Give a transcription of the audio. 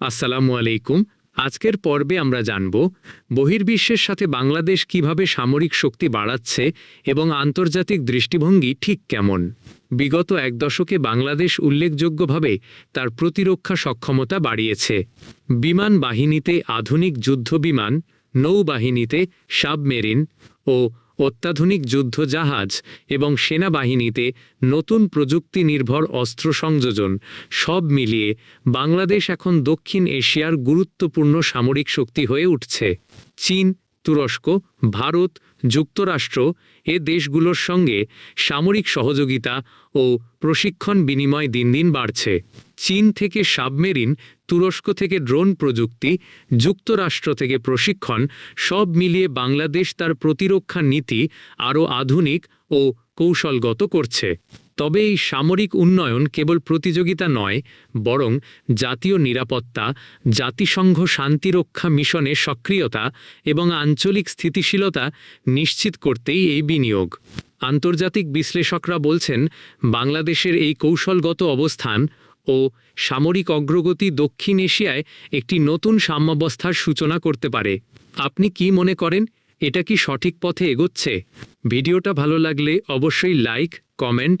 আসসালামু আলাইকুম। আজকের পর্বে আমরা জানব, বহির্বিশ্বের সাথে বাংলাদেশ কীভাবে সামরিক শক্তি বাড়াচ্ছে এবং আন্তর্জাতিক দৃষ্টিভঙ্গি ঠিক কেমন? বিগত এক দশকে বাংলাদেশ উল্লেখযোগ্যভাবে তার প্রতিরক্ষা সক্ষমতা বাড়িয়েছে। বিমান বাহিনীতে আধুনিক যুদ্ধবিমান, নৌবাহিনীতে সাবমেরিন ও অত্যাধুনিক যুদ্ধ জাহাজ এবং সেনাবাহিনীতে নতুন প্রযুক্তি নির্ভর অস্ত্র সংযোজন সব মিলিয়ে বাংলাদেশ এখন দক্ষিণ এশিয়ার গুরুত্বপূর্ণ সামরিক শক্তি হয়ে উঠছে। চীন তুরস্ক, ভারত, যুক্তরাষ্ট্র এ দেশগুলোর সঙ্গে সামরিক সহযোগিতা ও প্রশিক্ষণ বিনিময় দিন দিন বাড়ছে। চীন থেকে সাবমেরিন, তুরস্ক থেকে ড্রোন প্রযুক্তি, যুক্তরাষ্ট্র থেকে প্রশিক্ষণ, সব মিলিয়ে বাংলাদেশ তার প্রতিরক্ষা নীতি আরও আধুনিক ও কৌশলগত করছে। তবে এই সামরিক উন্নয়ন কেবল প্রতিযোগিতা নয়, বরং জাতীয় নিরাপত্তা, জাতিসংঘ শান্তিরক্ষা মিশনে সক্রিয়তা এবং আঞ্চলিক স্থিতিশীলতা নিশ্চিত করতেই এই বিনিয়োগ। আন্তর্জাতিক বিশ্লেষকরা বলছেন, বাংলাদেশের এই কৌশলগত অবস্থান ও সামরিক অগ্রগতি দক্ষিণ এশিয়ায় একটি নতুন সাম্যাবস্থার সূচনা করতে পারে। আপনি কি মনে করেন, এটা কি সঠিক পথে এগোচ্ছে? ভিডিওটা ভালো লাগলে অবশ্যই লাইক, কমেন্ট